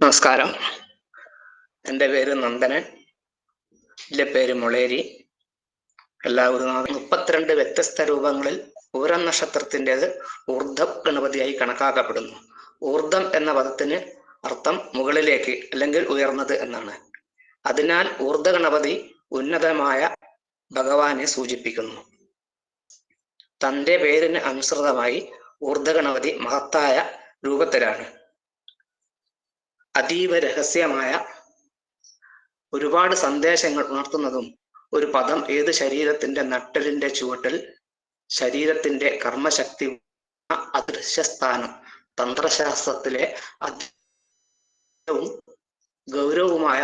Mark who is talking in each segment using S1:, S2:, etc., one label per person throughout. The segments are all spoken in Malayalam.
S1: നമസ്കാരം. എന്റെ പേര് നന്ദനൻ. എന്റെ പേര് മുളേരി. എല്ലാ ഗുരുനാഥ മുപ്പത്തിരണ്ട് വ്യത്യസ്ത രൂപങ്ങളിൽ പൂരം നക്ഷത്രത്തിന്റെത് ഊർദ്ധ ഗണപതിയായി കണക്കാക്കപ്പെടുന്നു. ഊർദ്ധം എന്ന പദത്തിന് അർത്ഥം മുകളിലേക്ക് അല്ലെങ്കിൽ ഉയർന്നത് എന്നാണ്. അതിനാൽ ഊർദ്ധ ഗണപതി ഉന്നതമായ ഭഗവാനെ സൂചിപ്പിക്കുന്നു. തന്റെ പേരിന് അനുസൃതമായി ഊർദ്ധ ഗണപതി മഹത്തായ രൂപത്തിലാണ്. അതീവ രഹസ്യമായ ഒരുപാട് സന്ദേശങ്ങൾ ഉണർത്തുന്നതും ഒരു പദം ഏത് ശരീരത്തിന്റെ നട്ടലിന്റെ ചുവട്ടിൽ ശരീരത്തിന്റെ കർമ്മശക്തി അദൃശ്യസ്ഥാനം തന്ത്രശാസ്ത്രത്തിലെ അത്യവും ഗൗരവമായ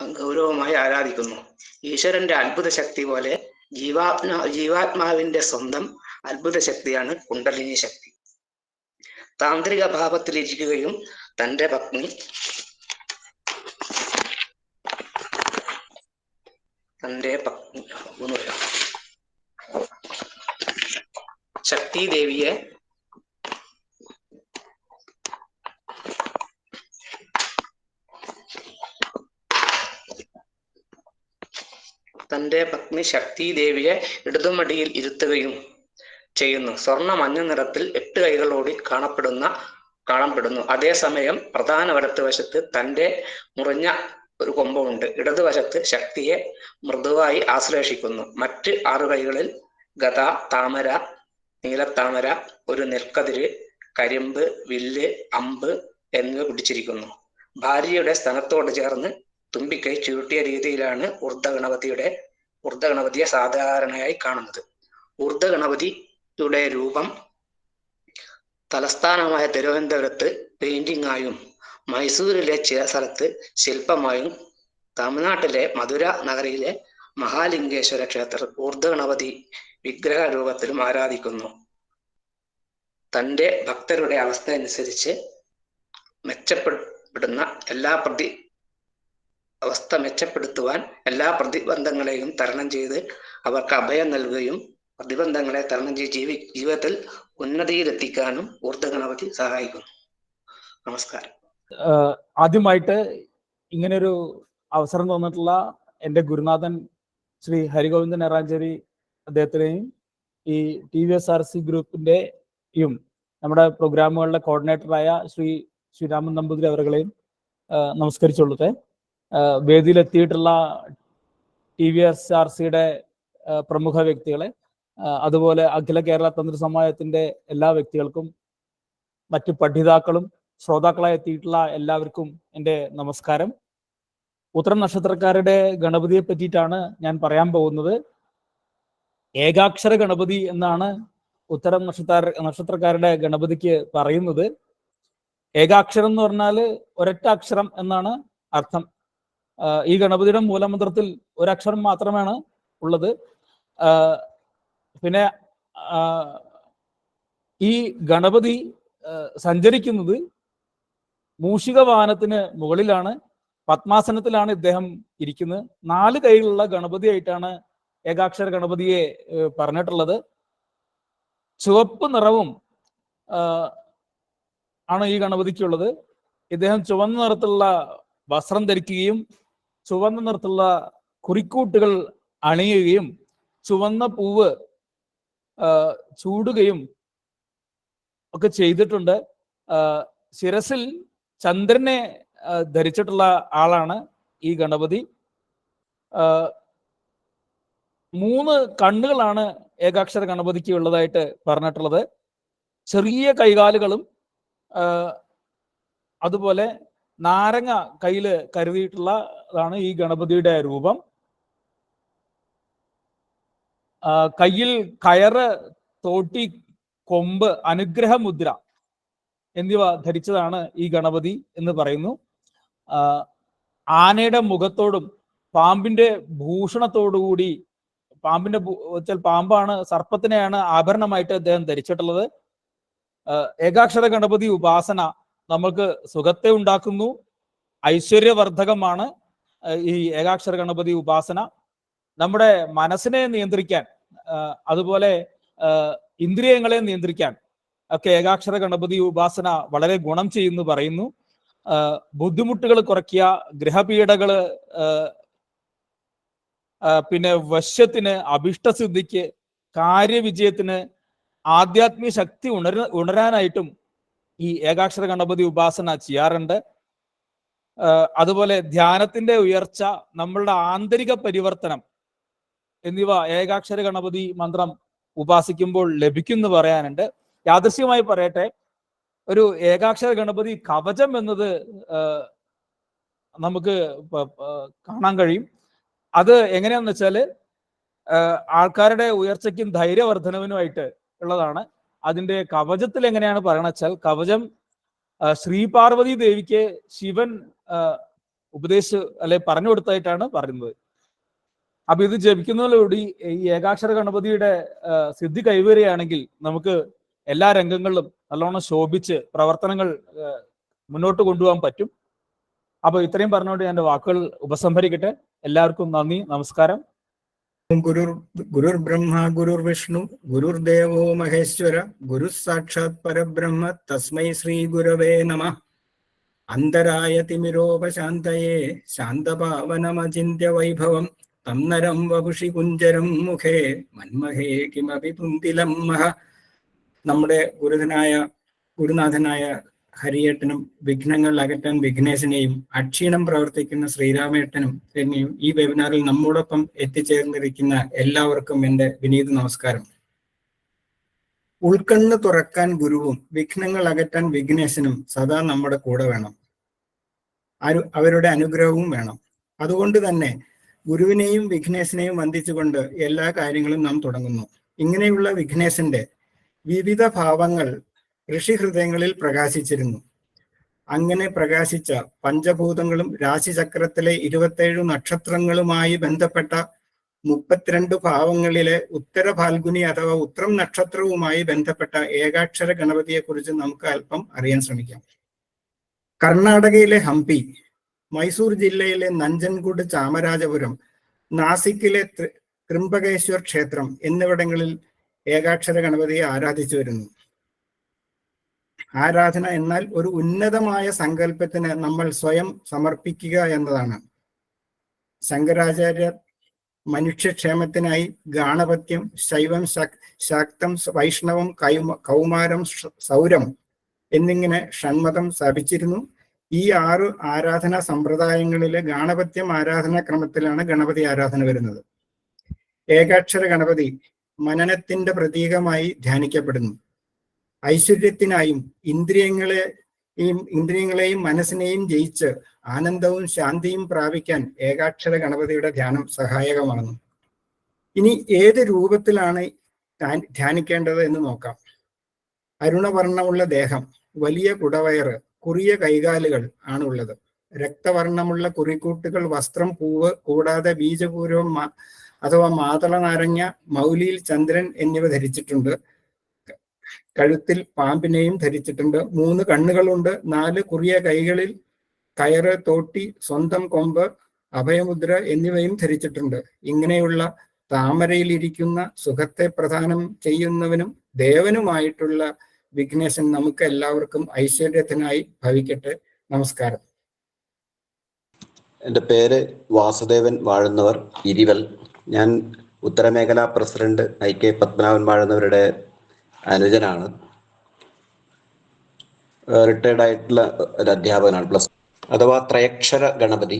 S1: ഗൗരവമായി ആരാധിക്കുന്നു. ഈശ്വരന്റെ അത്ഭുത ശക്തി പോലെ ജീവാത്മാ ജീവാത്മാവിന്റെ സ്വന്തം അത്ഭുത ശക്തിയാണ് കുണ്ടലിനി ശക്തി. താന്ത്രിക ഭാവത്തിലിരിക്കുകയും തന്റെ പത്നി. തന്റെ പത്നി. ഒന്ന് പറയാം. ശക്തി ദേവിയെ തന്റെ പത്നി ശക്തി ദേവിയെ ഇടതുമടിയിൽ ഇരുത്തുകയും ചെയ്യുന്നു. സ്വർണ മഞ്ഞ നിറത്തിൽ എട്ട് കൈകളോടി കാണപ്പെടുന്ന കാണപ്പെടുന്നു. അതേസമയം പ്രധാന വലത്തുവശത്ത് തന്റെ മുറിഞ്ഞ ഒരു കൊമ്പുണ്ട്. ഇടതുവശത്ത് ശക്തിയെ മൃദുവായി ആശ്ലേഷിക്കുന്നു. മറ്റ് ആറു കൈകളിൽ ഗത താമര നീലത്താമര ഒരു നെൽക്കതിര് കരിമ്പ് വില്ല് അമ്പ് എന്നിവ പിടിച്ചിരിക്കുന്നു. ഭാര്യയുടെ സ്ഥലത്തോട് ചേർന്ന് തുമ്പിക്കൈ ചുരുട്ടിയ രീതിയിലാണ് ഊർദ്ധഗണപതിയുടെ ഊർദ്ധഗണപതിയെ സാധാരണയായി കാണുന്നത്. ഊർദ്ധഗണപതിയുടെ രൂപം തലസ്ഥാനമായ തിരുവനന്തപുരത്ത് പെയിന്റിംഗ് ആയും മൈസൂരിലെ ചില സ്ഥലത്ത് ശില്പമായും തമിഴ്നാട്ടിലെ മധുര നഗരിയിലെ മഹാലിംഗേശ്വര ക്ഷേത്രത്തിൽ ഊർദ്ധ ഗണപതി വിഗ്രഹ രൂപത്തിലും ആരാധിക്കുന്നു. തന്റെ ഭക്തരുടെ അവസ്ഥ അനുസരിച്ച് മെച്ചപ്പെടുന്ന എല്ലാ പ്രതി അവസ്ഥ മെച്ചപ്പെടുത്തുവാൻ എല്ലാ പ്രതിബന്ധങ്ങളെയും തരണം ചെയ്ത് അവർക്ക് അഭയം നൽകുകയും പ്രതിബന്ധങ്ങളെ തരണം ചെയ്ത് ജീവി ജീവിതത്തിൽ ഉന്നതിയിലെത്തിക്കാനും ഊർദ്ധ ഗണപതി സഹായിക്കുന്നു. നമസ്കാരം.
S2: ആദ്യമായിട്ട് ഇങ്ങനൊരു അവസരം തന്നിട്ടുള്ള എന്റെ ഗുരുനാഥൻ ശ്രീ ഹരിഗോവിന്ദൻ എറാഞ്ചേരി അദ്ദേഹത്തിനെയും ഈ T V S R C ഗ്രൂപ്പിന്റെയും നമ്മുടെ പ്രോഗ്രാമുകളുടെ കോർഡിനേറ്ററായ ശ്രീ ശ്രീരാമൻ നമ്പൂതിരി അവരുകളെയും നമസ്കരിച്ചുകൊള്ളട്ടെ. ആഹ് വേദിയിലെത്തിയിട്ടുള്ള ടി വി എസ് ആർ സിയുടെ പ്രമുഖ വ്യക്തികളെ അതുപോലെ അഖില കേരള തന്ത്ര സമാജത്തിന്റെ എല്ലാ വ്യക്തികൾക്കും മറ്റ് പഠിതാക്കളും ശ്രോതാക്കളായി എത്തിയിട്ടുള്ള എല്ലാവർക്കും എന്റെ നമസ്കാരം. ഉത്തരം നക്ഷത്രക്കാരുടെ ഗണപതിയെ പറ്റിയിട്ടാണ് ഞാൻ പറയാൻ പോകുന്നത്. ഏകാക്ഷര ഗണപതി എന്നാണ് ഉത്തരം നക്ഷത്ര നക്ഷത്രക്കാരുടെ ഗണപതിക്ക് പറയുന്നത്. ഏകാക്ഷരം എന്ന് പറഞ്ഞാൽ ഒരൊറ്റ അക്ഷരം എന്നാണ് അർത്ഥം. ഈ ഗണപതിയുടെ മൂലമന്ത്രത്തിൽ ഒരക്ഷരം മാത്രമാണ് ഉള്ളത്. പിന്നെ ഈ ഗണപതി സഞ്ചരിക്കുന്നത് മൂഷിക വാഹനത്തിന് മുകളിലാണ് പത്മാസനത്തിലാണ് ഇദ്ദേഹം ഇരിക്കുന്നത്. നാല് കൈകളുള്ള ഗണപതിയായിട്ടാണ് ഏകാക്ഷര ഗണപതിയെ പറഞ്ഞിട്ടുള്ളത്. ചുവപ്പ് നിറവും ആണ് ഈ ഗണപതിക്കുള്ളത്. ഇദ്ദേഹം ചുവന്ന നിറത്തുള്ള വസ്ത്രം ധരിക്കുകയും ചുവന്ന നിറത്തുള്ള കുറിക്കൂട്ടുകൾ അണിയുകയും ചുവന്ന പൂവ് ചൂടുകയും ഒക്കെ ചെയ്തിട്ടുണ്ട്. ശിരസിൽ ചന്ദ്രനെ ധരിച്ചിട്ടുള്ള ആളാണ് ഈ ഗണപതി. മൂന്ന് കണ്ണുകളാണ് ഏകാക്ഷര ഗണപതിക്ക് ഉള്ളതായിട്ട് പറഞ്ഞിട്ടുള്ളത്. ചെറിയ കൈകാലുകളും അതുപോലെ നാരങ്ങ കയ്യിൽ കരുതിയിട്ടുള്ളതാണ് ഈ ഗണപതിയുടെ രൂപം. കയ്യിൽ കയറ് തോട്ടി കൊമ്പ് അനുഗ്രഹമുദ്ര എന്നിവ ധരിച്ചതാണ് ഈ ഗണപതി എന്ന് പറയുന്നു. ആനയുടെ മുഖത്തോടും പാമ്പിന്റെ ഭൂഷണത്തോടുകൂടി പാമ്പിന്റെ വെച്ചാൽ പാമ്പാണ് സർപ്പത്തിനെയാണ് ആഭരണമായിട്ട് അദ്ദേഹം ധരിച്ചിട്ടുള്ളത്. ഏകാക്ഷര ഗണപതി ഉപാസന നമ്മൾക്ക് സുഖത്തെ ഉണ്ടാക്കുന്നു. ഐശ്വര്യവർദ്ധകമാണ് ഈ ഏകാക്ഷര ഗണപതി ഉപാസന. നമ്മുടെ മനസ്സിനെ നിയന്ത്രിക്കാൻ അതുപോലെ ഇന്ദ്രിയങ്ങളെ നിയന്ത്രിക്കാൻ ഒക്കെ ഏകാക്ഷര ഗണപതി ഉപാസന വളരെ ഗുണം ചെയ്യുന്നു പറയുന്നു. ബുദ്ധിമുട്ടുകൾ കുറയ്ക്കുക ഗ്രഹപീഠകൾ പിന്നെ വശ്യത്തിന് അഭിഷ്ടസിദ്ധിക്ക് കാര്യവിജയത്തിന് ആധ്യാത്മിക ശക്തി ഉണര ഉണരാനായിട്ടും ഈ ഏകാക്ഷര ഗണപതി ഉപാസന ചെയ്യാറുണ്ട്. അതുപോലെ ധ്യാനത്തിന്റെ ഉയർച്ച നമ്മളുടെ ആന്തരിക പരിവർത്തനം എന്നിവ ഏകാക്ഷര ഗണപതി മന്ത്രം ഉപാസിക്കുമ്പോൾ ലഭിക്കുന്നു പറയാനുണ്ട്. യാദൃശ്യമായി പറയട്ടെ ഒരു ഏകാക്ഷര ഗണപതി കവചം എന്നത് നമുക്ക് കാണാൻ കഴിയും. അത് എങ്ങനെയാന്ന് വെച്ചാൽ ആ, ആൾക്കാരുടെ ഉയർച്ചയ്ക്കും ധൈര്യവർദ്ധനവിനുമായിട്ട് ഉള്ളതാണ്. അതിന്റെ കവചത്തിൽ എങ്ങനെയാണ് പറയണ വെച്ചാൽ കവചം ശ്രീപാർവതി ശ്രീ പാർവതി ദേവിക്ക് ശിവൻ ഉപദേശ അല്ലെ പറഞ്ഞു കൊടുത്തായിട്ടാണ് പറയുന്നത്. അപ്പൊ ഇത് ജപിക്കുന്നതിലൂടെ ഈ ഏകാക്ഷര ഗണപതിയുടെ സിദ്ധി കൈവരുകയാണെങ്കിൽ നമുക്ക് എല്ലാ രംഗങ്ങളിലും നല്ലോണം ശോഭിച്ച് പ്രവർത്തനങ്ങൾ മുന്നോട്ട് കൊണ്ടുപോകാൻ പറ്റും. അപ്പൊ ഇത്രയും പറഞ്ഞുകൊണ്ട് ഞാൻ വാക്കുകൾ ഉപസംഹരിക്കട്ടെ. എല്ലാവർക്കും നന്ദി നമസ്കാരം.
S3: ഗുരുർ ബ്രഹ്മ ഗുരുർ വിഷ്ണു ഗുരുർ ദേവോ മഹേശ്വര ഗുരു സാക്ഷാത് പരബ്രഹ്മ തസ്മൈ ശ്രീ ഗുരവേ നമ. അന്തരായ തിമിരോപശാന്തയേ ശാന്തപാവനമചിന്യ വൈഭവം തം നരം വകുഷി കുഞ്ചരം മുഖേ മന്മഹേ കിമപി പുന്തിലം മഹ. നമ്മുടെ ഗുരുതനായ ഗുരുനാഥനായ ഹരിയേട്ടനും വിഘ്നങ്ങൾ അകറ്റാൻ വിഘ്നേശനെയും അക്ഷീണം പ്രവർത്തിക്കുന്ന ശ്രീരാമേട്ടനും എന്നെയും ഈ വെബിനാറിൽ നമ്മോടൊപ്പം എത്തിച്ചേർന്നിരിക്കുന്ന എല്ലാവർക്കും എന്റെ വിനീത നമസ്കാരം. ഉൾക്കണ്ണ് തുറക്കാൻ ഗുരുവും വിഘ്നങ്ങൾ അകറ്റാൻ വിഘ്നേശനും സദാ നമ്മുടെ കൂടെ വേണം. അവരുടെ അനുഗ്രഹവും വേണം. അതുകൊണ്ട് തന്നെ ഗുരുവിനെയും വിഘ്നേശനെയും വന്ദിച്ചുകൊണ്ട് എല്ലാ കാര്യങ്ങളും നാം തുടങ്ങുന്നു. ഇങ്ങനെയുള്ള വിഘ്നേശന്റെ വിവിധ ഭാവങ്ങൾ ഋഷിഹൃദയങ്ങളിൽ പ്രകാശിച്ചിരുന്നു. അങ്ങനെ പ്രകാശിച്ച പഞ്ചഭൂതങ്ങളും രാശിചക്രത്തിലെ ഇരുപത്തേഴ് നക്ഷത്രങ്ങളുമായി ബന്ധപ്പെട്ട മുപ്പത്തിരണ്ട് ഭാവങ്ങളിലെ ഉത്തര ഫാൽഗുനി അഥവാ ഉത്രം നക്ഷത്രവുമായി ബന്ധപ്പെട്ട ഏകാക്ഷര ഗണപതിയെ കുറിച്ച് നമുക്ക് അല്പം അറിയാൻ ശ്രമിക്കാം. കർണാടകയിലെ ഹംപി മൈസൂർ ജില്ലയിലെ നഞ്ചൻകൂട് ചാമരാജപുരം നാസിക്കിലെ ത്രി- ത്രിംബകേശ്വർ ക്ഷേത്രം എന്നിവിടങ്ങളിൽ ഏകാക്ഷര ഗണപതിയെ ആരാധിച്ചു വരുന്നു. ആരാധന എന്നാൽ ഒരു ഉന്നതമായ സങ്കല്പത്തിന് നമ്മൾ സ്വയം സമർപ്പിക്കുക എന്നതാണ്. ശങ്കരാചാര്യർ മനുഷ്യക്ഷേമത്തിനായി ഗാണപത്യം ശൈവം ശക്- ശാക്തം വൈഷ്ണവം കൈമ കൗമാരം സൗരം എന്നിങ്ങനെ ഷൺമതം സ്ഥാപിച്ചിരുന്നു. ഈ ആറ് ആരാധനാ സമ്പ്രദായങ്ങളിലെ ഗാണപത്യം ആരാധനാ ക്രമത്തിലാണ് ഗണപതി ആരാധന വരുന്നത്. ഏകാക്ഷര ഗണപതി മനനത്തിന്റെ പ്രതീകമായി ധ്യാനിക്കപ്പെടുന്നു. ഐശ്വര്യത്തിനായും ഇന്ദ്രിയങ്ങളെ ഈ ഇന്ദ്രിയങ്ങളെയും മനസ്സിനെയും ജയിച്ച് ആനന്ദവും ശാന്തിയും പ്രാപിക്കാൻ ഏകാക്ഷര ഗണപതിയുടെ ധ്യാനം സഹായകമാകുന്നു. ഇനി ഏത് രൂപത്തിലാണ് ധ്യാനിക്കേണ്ടത് എന്ന് നോക്കാം. അരുണവർണമുള്ള ദേഹം വലിയ കുടവയറ് കുറിയ കൈകാലുകൾ ആണുള്ളത്. രക്തവർണമുള്ള കുറിക്കൂട്ടുകൾ വസ്ത്രം പൂവ് കൂടാതെ ബീജപൂരവും അഥവാ മാതള നാരങ്ങ മൗലിയിൽ ചന്ദ്രൻ എന്നിവ ധരിച്ചിട്ടുണ്ട്. കഴുത്തിൽ പാമ്പിനെയും ധരിച്ചിട്ടുണ്ട്. മൂന്ന് കണ്ണുകളുണ്ട്. നാല് കുറിയ കൈകളിൽ കയറ് തോട്ടി സ്വന്തം കൊമ്പ് അഭയമുദ്ര എന്നിവയും ധരിച്ചിട്ടുണ്ട്. ഇങ്ങനെയുള്ള താമരയിലിരിക്കുന്ന സുഖത്തെ പ്രധാനം ചെയ്യുന്നവനും ദേവനുമായിട്ടുള്ള വിഘ്നേശൻ നമുക്ക് എല്ലാവർക്കും ഐശ്വര്യത്തിനായി ഭവിക്കട്ടെ. നമസ്കാരം.
S4: എന്റെ പേര് വാസുദേവൻ വാഴുന്നവർ ഇരിവൽ. ഞാൻ ഉത്തരമേഖല പ്രസിഡന്റ് ഐ കെ പത്മനാഭൻ വാഴുന്നവരുടെ അനുജനാണ്. റിട്ടയർഡ് ആയിട്ടുള്ള ഒരു അധ്യാപകനാണ് പ്ലസ് അഥവാ ത്രയക്ഷര ഗണപതി.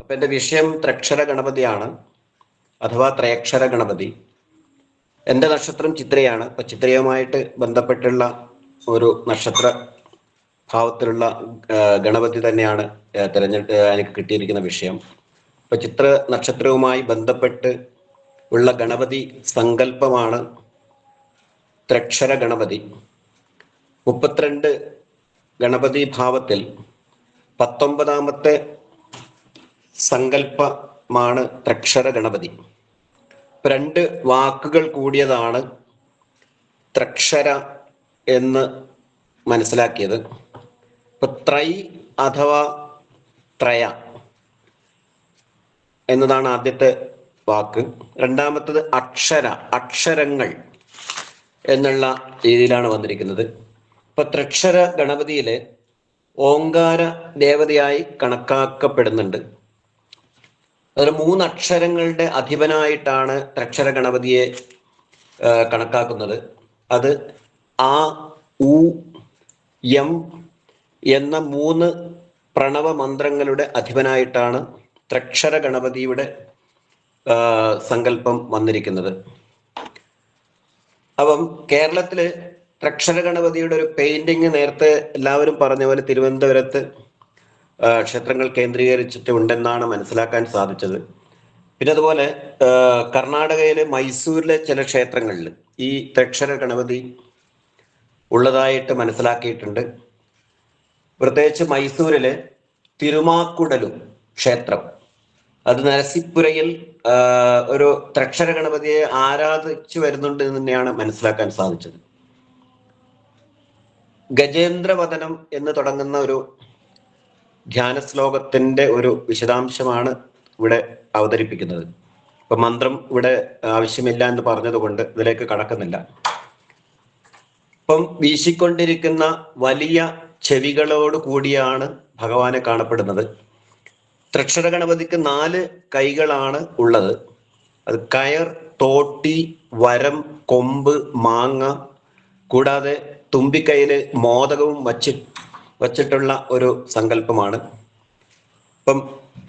S4: അപ്പൊ എന്റെ വിഷയം ത്രക്ഷര ഗണപതിയാണ്. അഥവാ ത്രയക്ഷര ഗണപതി. എന്റെ നക്ഷത്രം ചിത്രയാണ്. അപ്പൊ ചിത്രയുമായിട്ട് ബന്ധപ്പെട്ടുള്ള ഒരു നക്ഷത്ര ഭാവത്തിലുള്ള ഗണപതി തന്നെയാണ് തിരഞ്ഞെടുത്ത് എനിക്ക് കിട്ടിയിരിക്കുന്ന വിഷയം. അപ്പൊ ചിത്ര നക്ഷത്രവുമായി ബന്ധപ്പെട്ട് ഉള്ള ഗണപതി സങ്കല്പമാണ് ത്രക്ഷര ഗണപതി. മുപ്പത്തിരണ്ട് ഗണപതി ഭാവത്തിൽ പത്തൊമ്പതാമത്തെ സങ്കല്പമാണ് ത്രക്ഷര ഗണപതി. രണ്ട് വാക്കുകൾ കൂടിയതാണ് ത്രക്ഷര എന്ന് മനസ്സിലാക്കിയത്. ഇപ്പൊ ത്രൈ അഥവാ ത്രയ എന്നതാണ് ആദ്യത്തെ വാക്ക്. രണ്ടാമത്തത് അക്ഷര അക്ഷരങ്ങൾ എന്നുള്ള രീതിയിലാണ് വന്നിരിക്കുന്നത്. ഇപ്പൊ ത്രക്ഷര ഗണപതിയിലെ ഓങ്കാര ദേവതയായി കണക്കാക്കപ്പെടുന്നുണ്ട്. അതിൽ മൂന്നക്ഷരങ്ങളുടെ അധിപനായിട്ടാണ് ത്രക്ഷര ഗണപതിയെ കണക്കാക്കുന്നത്. അത് ആ ഉ എം എന്ന മൂന്ന് പ്രണവ മന്ത്രങ്ങളുടെ അധിപനായിട്ടാണ് ത്രക്ഷര ഗണപതിയുടെ സങ്കല്പം വന്നിരിക്കുന്നത്. അപ്പം കേരളത്തിൽ ത്രക്ഷര ഗണപതിയുടെ ഒരു പെയിന്റിങ് നേരത്തെ എല്ലാവരും പറഞ്ഞ പോലെ തിരുവനന്തപുരത്ത് ക്ഷേത്രങ്ങൾ കേന്ദ്രീകരിച്ചിട്ട് ഉണ്ടെന്നാണ് മനസ്സിലാക്കാൻ സാധിച്ചത്. പിന്നെ അതുപോലെ കർണാടകയിലെ മൈസൂരിലെ ചില ക്ഷേത്രങ്ങളിൽ ഈ തക്ഷര ഗണപതി ഉള്ളതായിട്ട് മനസ്സിലാക്കിയിട്ടുണ്ട്. പ്രത്യേകിച്ച് മൈസൂരിലെ തിരുമാക്കുടലു ക്ഷേത്രം. അത് നരസിപ്പുരയിൽ ഒരു ത്രക്ഷര ഗണപതിയെ ആരാധിച്ചു വരുന്നുണ്ട് എന്ന് തന്നെയാണ് മനസ്സിലാക്കാൻ സാധിച്ചത്. ഗജേന്ദ്രവദനം എന്ന് തുടങ്ങുന്ന ഒരു ധ്യാന ശ്ലോകത്തിന്റെ ഒരു വിശദാംശമാണ് ഇവിടെ അവതരിപ്പിക്കുന്നത്. ഇപ്പൊ മന്ത്രം ഇവിടെ ആവശ്യമില്ല എന്ന് പറഞ്ഞതുകൊണ്ട് ഇതിലേക്ക് കടക്കുന്നില്ല. ഇപ്പം വീശിക്കൊണ്ടിരിക്കുന്ന വലിയ ചെവികളോട് കൂടിയാണ് ഭഗവാനെ കാണപ്പെടുന്നത്. ത്രക്ഷര ഗണപതിക്ക് നാല് കൈകളാണ് ഉള്ളത്. അത് കയർ തോട്ടി വരം കൊമ്പ് മാങ്ങ കൂടാതെ തുമ്പിക്കൈയിൽ മോദകവും വച്ച് വച്ചിട്ടുള്ള ഒരു സങ്കല്പമാണ്. ഇപ്പം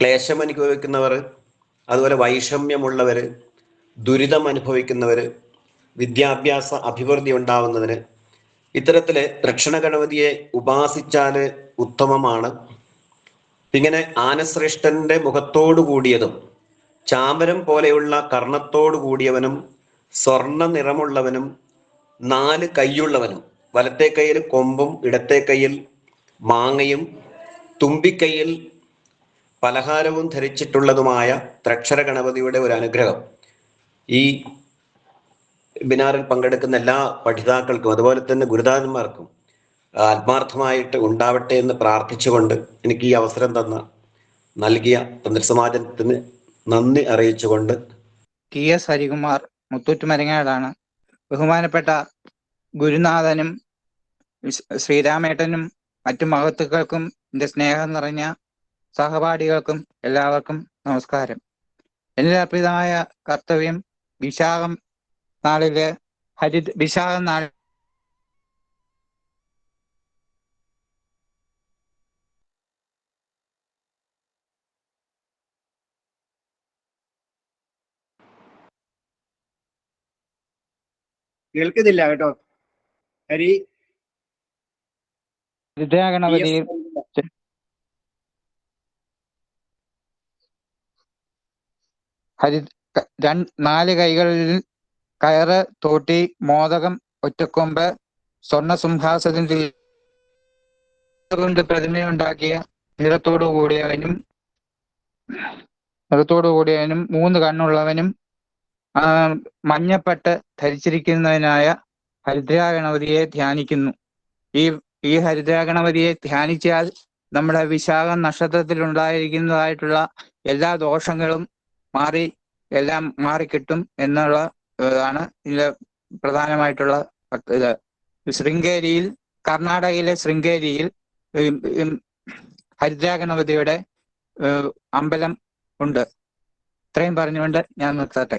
S4: ക്ലേശം അനുഭവിക്കുന്നവർ അതുപോലെ വൈഷമ്യമുള്ളവര് ദുരിതം അനുഭവിക്കുന്നവര് വിദ്യാഭ്യാസ അഭിവൃദ്ധി ഉണ്ടാവുന്നതിന് ഇത്തരത്തിൽ ദക്ഷിണ ഗണപതിയെ ഉപാസിച്ചാൽ ഉത്തമമാണ്. ഇങ്ങനെ ആനശ്രേഷ്ഠന്റെ മുഖത്തോടു കൂടിയതും ചാമരം പോലെയുള്ള കർണത്തോടു കൂടിയവനും സ്വർണ നിറമുള്ളവനും നാല് കൈയുള്ളവനും വലത്തെ കയ്യിൽ കൊമ്പും ഇടത്തെ കൈയിൽ മാങ്ങയും തുമ്പിക്കൈയിൽ പലഹാരവും ധരിച്ചിട്ടുള്ളതുമായ ത്രക്ഷര ഗണപതിയുടെ ഒരു അനുഗ്രഹം. ഈ ബിനാറിൽ പങ്കെടുക്കുന്ന എല്ലാ പഠിതാക്കൾക്കും അതുപോലെ തന്നെ ഗുരുദാരന്മാർക്കും ആത്മാർത്ഥമായിട്ട് ഉണ്ടാവട്ടെ എന്ന് പ്രാർത്ഥിച്ചുകൊണ്ട് എനിക്ക് ഈ അവസരം തന്ന നൽകിയ തന്ത്രസമാജത്തിന് നന്ദി അറിയിച്ചുകൊണ്ട്
S5: ടി എസ് ഹരികുമാർ മുത്തൂറ്റ് മരങ്ങാടാണ് ബഹുമാനപ്പെട്ട ഗുരുനാഥനും ശ്രീരാമേട്ടനും മറ്റു മഹത്തുക്കൾക്കും എന്റെ സ്നേഹം നിറഞ്ഞ സഹപാഠികൾക്കും എല്ലാവർക്കും നമസ്കാരം. എന്റെ അർപ്പിതമായ കർത്തവ്യം വിശാഖം നാളിൽ ഹരി വിശാഖം നാൾ
S3: കേൾക്കുന്നില്ല കേട്ടോ. ഹരി
S5: ഹരിദ്രാഗണപതിയിൽ ഹരി നാല് കൈകളിൽ കയറ് തോട്ടി മോദകം ഒറ്റക്കൊമ്പ് സ്വർണ സിംഹാസനത്തിൽ കൊണ്ട് പ്രതിമയുണ്ടാക്കിയ നിറത്തോടു കൂടിയവനും നിറത്തോടു കൂടിയവനും മൂന്ന് കണ്ണുള്ളവനും മഞ്ഞപ്പട്ട് ധരിച്ചിരിക്കുന്നതിനായ ഹരിദ്രാഗണപതിയെ ധ്യാനിക്കുന്നു. ഈ ഈ ഹരിദ്രാഗണപതിയെ ധ്യാനിച്ചാൽ നമ്മുടെ വിശാഖ നക്ഷത്രത്തിൽ ഉണ്ടായിരിക്കുന്നതായിട്ടുള്ള എല്ലാ ദോഷങ്ങളും മാറി എല്ലാം മാറിക്കിട്ടും എന്നുള്ള ആണ് ഇതിലെ പ്രധാനമായിട്ടുള്ള ഇത്. ശൃംഗേരിയിൽ കർണാടകയിലെ ശൃംഗേരിയിൽ ഹരിദ്രാഗണപതിയുടെ അമ്പലം ഉണ്ട്. ഇത്രയും പറഞ്ഞുകൊണ്ട് ഞാൻ നിർത്തട്ടെ